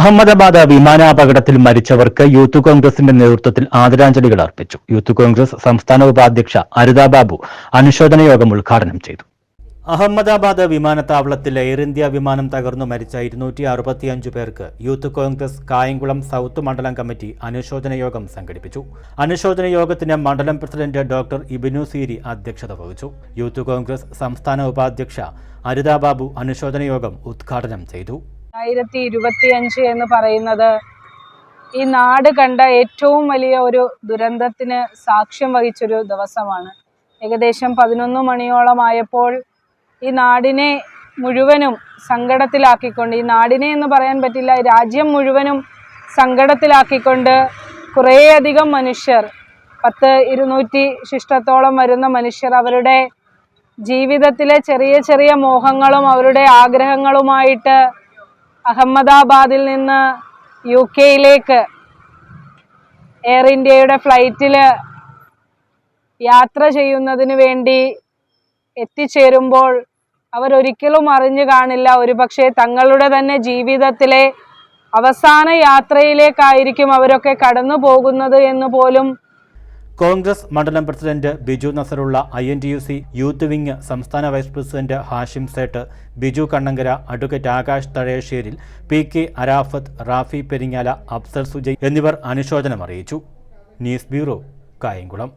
അഹമ്മദാബാദ് വിമാനാപകടത്തിൽ മരിച്ചവർക്ക് യൂത്ത് കോൺഗ്രസിന്റെ നേതൃത്വത്തിൽ ആദരാഞ്ജലികൾ അർപ്പിച്ചു. യൂത്ത് കോൺഗ്രസ് സംസ്ഥാന ഉപാധ്യക്ഷ അരുതാ ബാബു അനുശോചന യോഗം ഉദ്ഘാടനം ചെയ്തു. അഹമ്മദാബാദ് വിമാനത്താവളത്തിൽ എയർ ഇന്ത്യ വിമാനം തകർന്നു മരിച്ച ഇരുന്നൂറ്റി അറുപത്തിയഞ്ച് പേർക്ക് യൂത്ത് കോൺഗ്രസ് കായംകുളം സൗത്ത് മണ്ഡലം കമ്മിറ്റി അനുശോചന യോഗം സംഘടിപ്പിച്ചു. അനുശോചന യോഗത്തിന് മണ്ഡലം പ്രസിഡന്റ് ഡോക്ടർ ഇബിനു സീരി അധ്യക്ഷത വഹിച്ചു. യൂത്ത് കോൺഗ്രസ് സംസ്ഥാന ഉപാധ്യക്ഷ അരുതാ ബാബു അനുശോചന യോഗം ഉദ്ഘാടനം ചെയ്തു. രണ്ടായിരത്തി ഇരുപത്തിയഞ്ച് എന്ന് പറയുന്നത് ഈ നാട് കണ്ട ഏറ്റവും വലിയ ഒരു ദുരന്തത്തിന് സാക്ഷ്യം വഹിച്ചൊരു ദിവസമാണ്. ഏകദേശം പതിനൊന്ന് മണിയോളമായപ്പോൾ ഈ നാടിനെ മുഴുവനും സങ്കടത്തിലാക്കിക്കൊണ്ട് ഈ നാടിനെ എന്ന് പറയാൻ പറ്റില്ല രാജ്യം മുഴുവനും സങ്കടത്തിലാക്കിക്കൊണ്ട് കുറേയധികം മനുഷ്യർ പത്ത് ഇരുന്നൂറ്റി ശിഷ്ടത്തോളം വരുന്ന മനുഷ്യർ അവരുടെ ജീവിതത്തിലെ ചെറിയ ചെറിയ മോഹങ്ങളും അവരുടെ ആഗ്രഹങ്ങളുമായിട്ട് അഹമ്മദാബാദിൽ നിന്ന് യു കെയിലേക്ക് എയർ ഇന്ത്യയുടെ ഫ്ലൈറ്റിൽ യാത്ര ചെയ്യുന്നതിന് വേണ്ടി എത്തിച്ചേരുമ്പോൾ അവരൊരിക്കലും അറിഞ്ഞു കാണില്ല. ഒരുപക്ഷെ തങ്ങളുടെ തന്നെ ജീവിതത്തിലെ അവസാന യാത്രയിലേക്കായിരിക്കും അവരൊക്കെ കടന്നു പോകുന്നത് എന്ന് പോലും കോൺഗ്രസ് മണ്ഡലം president Biju Nasarulla I N T U C youth wing സംസ്ഥാന vice president Hashim Sait Biju Kannankara advocate Akash Thazhayasseril P K Arafat Rafi Peringala Afsal Sujay എന്നിവർ അനുശോചനം അറിയിച്ചു. News bureau Kayamkulam.